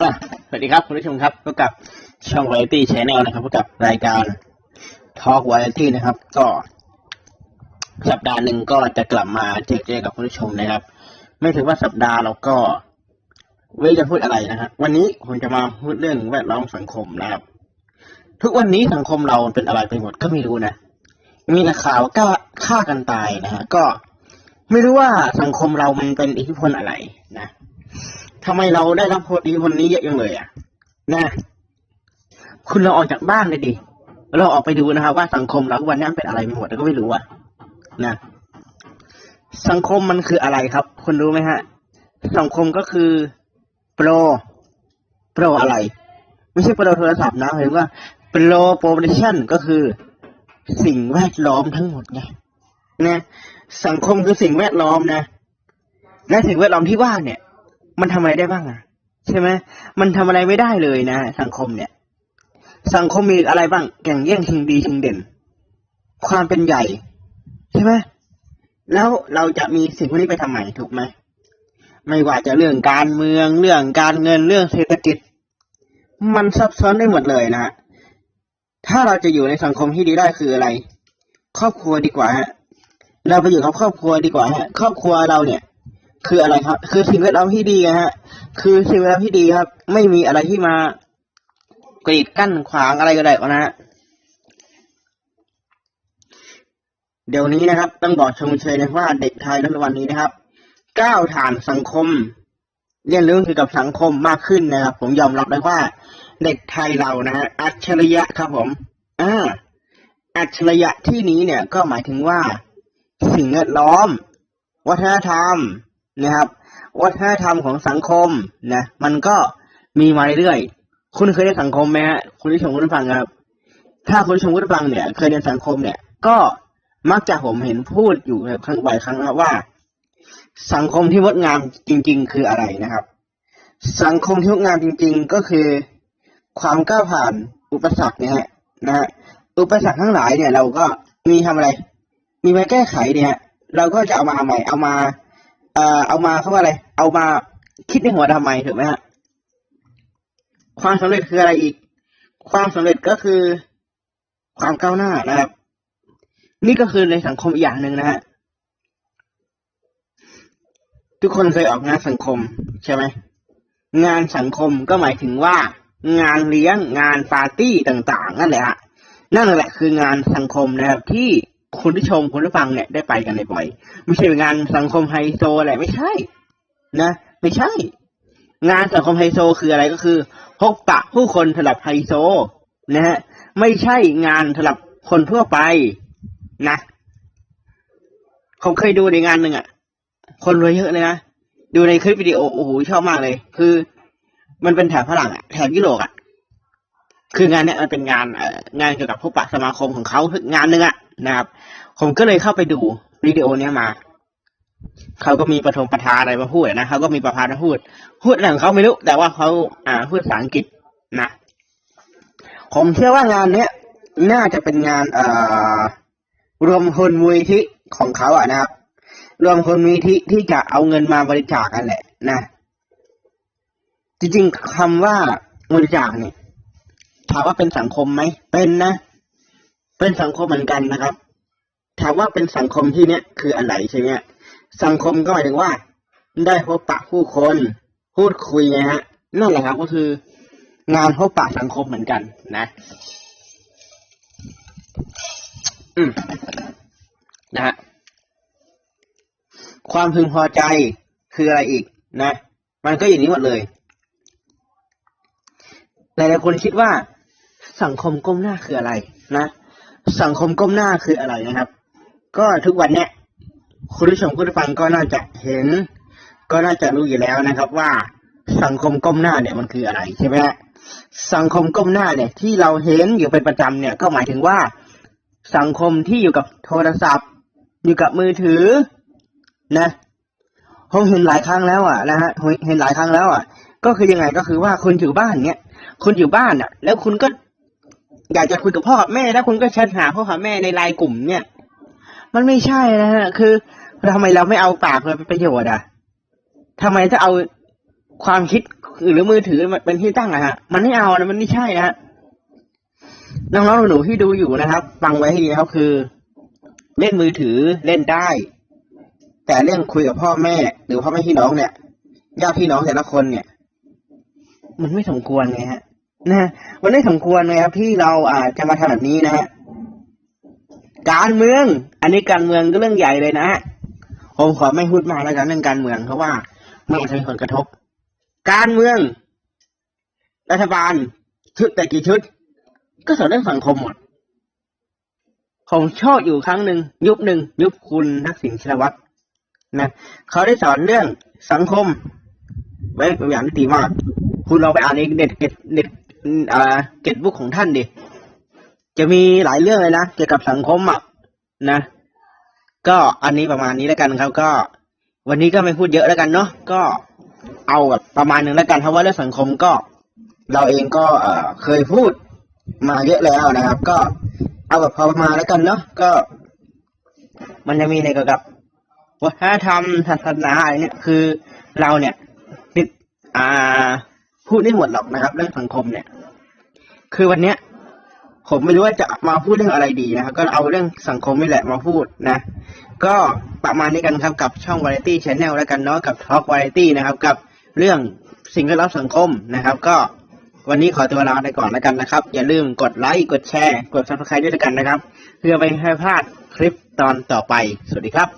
สวัสดีครับคุณผู้ชมครับพบกับช่อง Variety Channel นะครับพบกับรายการ Talk Variety นะครับ ก็สัปดาห์หนึ่งก็จะกลับมาเจอเจอกับคุณผู้ชมนะครับ ไม่ถือว่าสัปดาห์เราก็ไม่จะพูดอะไรนะครับวันนี้ผมจะมาพูดเรื่องแวดล้อมสังคมนะครับ ทุกวันนี้สังคมเราเป็นอะไรไปหมดก็ไม่รู้นะมีแต่ข่าวกล้าฆ่ากันตายนะฮะก็ไม่รู้ว่าสังคมเรามันเป็นอิทธิพลอะไรนะ ทำไมเราได้รับอิทธิพลนี้เยอะจังเลยอะ นะ คุณเราออกจากบ้านเลยดิ เราออกไปดูนะครับ ว่าสังคมเราวันนี้เป็นอะไรไปหมดเราก็ไม่รู้อะ นะ สังคมมันคืออะไรครับ คุณรู้ไหมฮะ สังคมก็คือโปร โปรอะไร ไม่ใช่โปรโทรศัพท์นะหรือว่าโปรโปรดิชั่นก็คือสิ่งแวดล้อมทั้งหมดไงนะ สังคมคือสิ่งแวดล้อมนะ และสิ่งแวดล้อมที่ว่าเนี่ย มันทำอะไรได้บ้างอะใช่ไหมมันทำอะไรไม่ได้เลยนะ สังคมเนี่ย สังคมมีอะไรบ้างแก่งแย่งชิงดีชิงเด่น ความเป็นใหญ่ ใช่ไหมแล้วเราจะมีสิ่งพวกนี้ไปทำไมถูกไหมไม่ว่าจะเรื่องการเมืองเรื่องการเงินเรื่องเศรษฐกิจ มันซับซ้อนได้หมดเลยนะถ้าเราจะอยู่ในสังคมที่ดีได้คืออะไร ครอบครัวดีกว่าฮะเราไปอยู่กับครอบครัวดีกว่าฮะครอบครัวเราเนี่ย คืออะไรครับ คือสิ่งแวดล้อมที่ดีนะฮะ คือสิ่งแวดล้อมที่ดีครับ ไม่มีอะไรที่มากรีดกั้นขวางอะไรก็ได้นะฮะเดี๋ยวนี้นะครับ ต้องบอกชมเชยนะว่าเด็กไทยในวันนี้นะครับก้าวผ่านสังคม เรียนรู้เกี่ยวกับสังคมมากขึ้นนะครับ ผมยอมรับเลยว่า เด็กไทยเรานะฮะอัจฉริยะครับผมอ่าอัจฉริยะที่นี้เนี่ยก็หมายถึงว่า สิ่งแวดล้อม วัฒนธรรม นะครับ วัฒนธรรมของสังคมนะมันก็มีมาเรื่อยๆคุณเคยได้สังคมไหมฮะคุณผู้ชมคุณผู้ฟังครับ ถ้าคุณผู้ชมคุณผู้ฟังเนี่ย เคยเรียนสังคมเนี่ย ก็มักจะผมเห็นพูดอยู่ครั้งบ่อยครั้งนะว่า สังคมที่งดงามจริง ๆ คืออะไรนะครับ สังคมที่งดงามจริง ๆ ก็คือ ความก้าวผ่านอุปสรรคเนี่ยนะฮะอุปสรรคทั้งหลายเนี่ย เราก็มีทำอะไร มีมาแก้ไขเนี่ย เราก็จะเอามาทำไมเอามา เอ่อเอามาเขาว่าอะไร เอามาคิดในหัวทำไมถูกไหมฮะความสำเร็จคืออะไรอีก ความสำเร็จก็คือความก้าวหน้านะครับ นี่ก็คือในสังคมอีกอย่างหนึ่งนะฮะทุกคนเคยออกงานสังคมใช่ไหมงานสังคมก็หมายถึงว่า งานเลี้ยงงานปาร์ตี้ต่าง ๆ นั่นแหละฮะนั่นแหละคืองานสังคมนะครับที่ คุณผู้ชมคุณผู้ฟังเนี่ยได้ไปกันบ่อยๆไม่ใช่งานสังคมไฮโซอะไรไม่ใช่ นะ ไม่ใช่ งานสังคมไฮโซคืออะไรก็คือพบปะผู้คนสำหรับไฮโซ นะฮะไม่ใช่งานสำหรับคนทั่วไป นะผมเคยดูในงานหนึ่งอะคนรวยเยอะเลยนะดูในคลิปวิดีโอโอ้โหชอบมากเลย คือ มันเป็นแถบฝรั่งอะแถบยุโรปอะ คืองานเนี้ยมันเป็นงานงานเกี่ยวกับพบปะสมาคมของเขางานหนึ่งอะนะครับ ผมก็เลยเข้าไปดูวิดีโอเนี้ยมาเขาก็มีประทงประธานอะไรมาพูดนะเขาก็มีประธานมาพูด พูดอะไรของเขาไม่รู้ แต่ว่าเขาอ่าพูดภาษาอังกฤษนะผมเชื่อว่างานเนี้ยน่าจะเป็นงานเอ่อรวมพลมูลนิธิของเขาอะนะครับ รวมพลมูลนิธิที่จะเอาเงินมาบริจาคกันแหละนะ จริงๆคำว่าบริจาคเนี่ย ถามว่าเป็นสังคมไหมเป็นนะ เป็นสังคมเหมือนกันนะครับ ถามว่าเป็นสังคมที่เนี้ยคืออะไรใช่ไหมสังคมก็หมายถึงว่า ได้พบปะผู้คนพูดคุยนะฮะนั่นแหละครับก็คืองานพบปะสังคมเหมือนกันนะ อืมนะฮะความพึงพอใจคืออะไรอีกนะ มันก็อย่างนี้หมดเลยหลายๆคนคิดว่า สังคมก้มหน้าคืออะไรนะ สังคมก้มหน้าคืออะไรนะครับ ก็ทุกวันเนี้ยคุณผู้ชมคุณผู้ฟังก็น่าจะเห็น ก็น่าจะรู้อยู่แล้วนะครับ ว่าสังคมก้มหน้าเนี่ยมันคืออะไรใช่ไหมสังคมก้มหน้าเนี่ย ที่เราเห็นอยู่เป็นประจำเนี่ย ก็หมายถึงว่า สังคมที่อยู่กับโทรศัพท์ อยู่กับมือถือ นะผมเห็นหลายครั้งแล้วอะนะฮะเห็นหลายครั้งแล้วอะ ก็คือยังไงก็คือว่าคุณอยู่บ้านเนี้ยคุณอยู่บ้านอะ แล้วคุณก็ อยากจะคุยกับพ่อกับแม่แล้วคุณก็แชทหาพ่อกับแม่ในไลน์กลุ่มเนี่ย มันไม่ใช่นะฮะคือทำไมเราไม่เอาปากเราเป็นประโยชน์อะทำไมจะเอาความคิดหรือมือถือมันเป็นที่ตั้งอะฮะ มันไม่เอานะมันไม่ใช่นะฮะน้องๆหนูๆที่ดูอยู่นะครับ ฟังไว้ให้ดีนะครับคือ เล่นมือถือเล่นได้ แต่เรื่องคุยกับพ่อแม่ หรือพ่อแม่พี่น้องเนี่ยญาติพี่น้องแต่ละคนเนี่ย มันไม่สมควรไงฮะ นะมันไม่สมควรเลยครับที่เราอาจจะมาทำแบบนี้นะฮะการเมือง อันนี้การเมืองก็เรื่องใหญ่เลยนะฮะผมขอไม่พูดมากแล้วกันเรื่องการเมืองเพราะว่ามันอาจจะมีผลกระทบ การเมือง รัฐบาล ชุดแต่กี่ชุด ก็สอนเรื่องสังคมหมดผมชอบอยู่ครั้งหนึ่งยุคหนึ่งยุคคุณทักษิณชินวัตรนะเขาได้สอนเรื่องสังคม ไว้ตัวอย่างที่ดีมาก คุณลองไปอ่านในเน็ตเน็ตเน็ต อ่าเก็ตบุ๊กของท่านดิ จะมีหลายเรื่องเลยนะ เกี่ยวกับสังคมอะนะ ก็อันนี้ประมาณนี้แล้วกันครับ ก็ วันนี้ก็ไม่พูดเยอะแล้วกันเนาะ ก็เอาแบบประมาณหนึ่งแล้วกันเพราะว่าเรื่องสังคมก็ เราเองก็เอ่อเคยพูดมาเยอะแล้วนะครับ ก็เอาแบบพอประมาณแล้วกันเนาะ ก็ มันจะมีในเกี่ยวกับวัฒนธรรมศาสนาอะไรเนี่ย คือเราเนี่ยติดอ่า พูดไม่หมดหรอกนะครับเรื่องสังคมเนี่ย คือวันเนี้ย ผมไม่รู้ว่าจะมาพูดเรื่องอะไรดีนะครับ ก็เอาเรื่องสังคมนี่แหละมาพูดนะ ก็ประมาณนี้กันครับกับช่อง Variety Channel แล้วกันเนาะกับ Talk Variety นะครับ กับเรื่องสิ่งแวดล้อมสังคมนะครับ ก็วันนี้ขอตัวลาไปก่อนแล้วกันนะครับ อย่าลืมกดไลค์กดแชร์ กด subscribe ด้วยกันนะครับ เพื่อไม่ให้พลาดคลิปตอนต่อไป สวัสดีครับ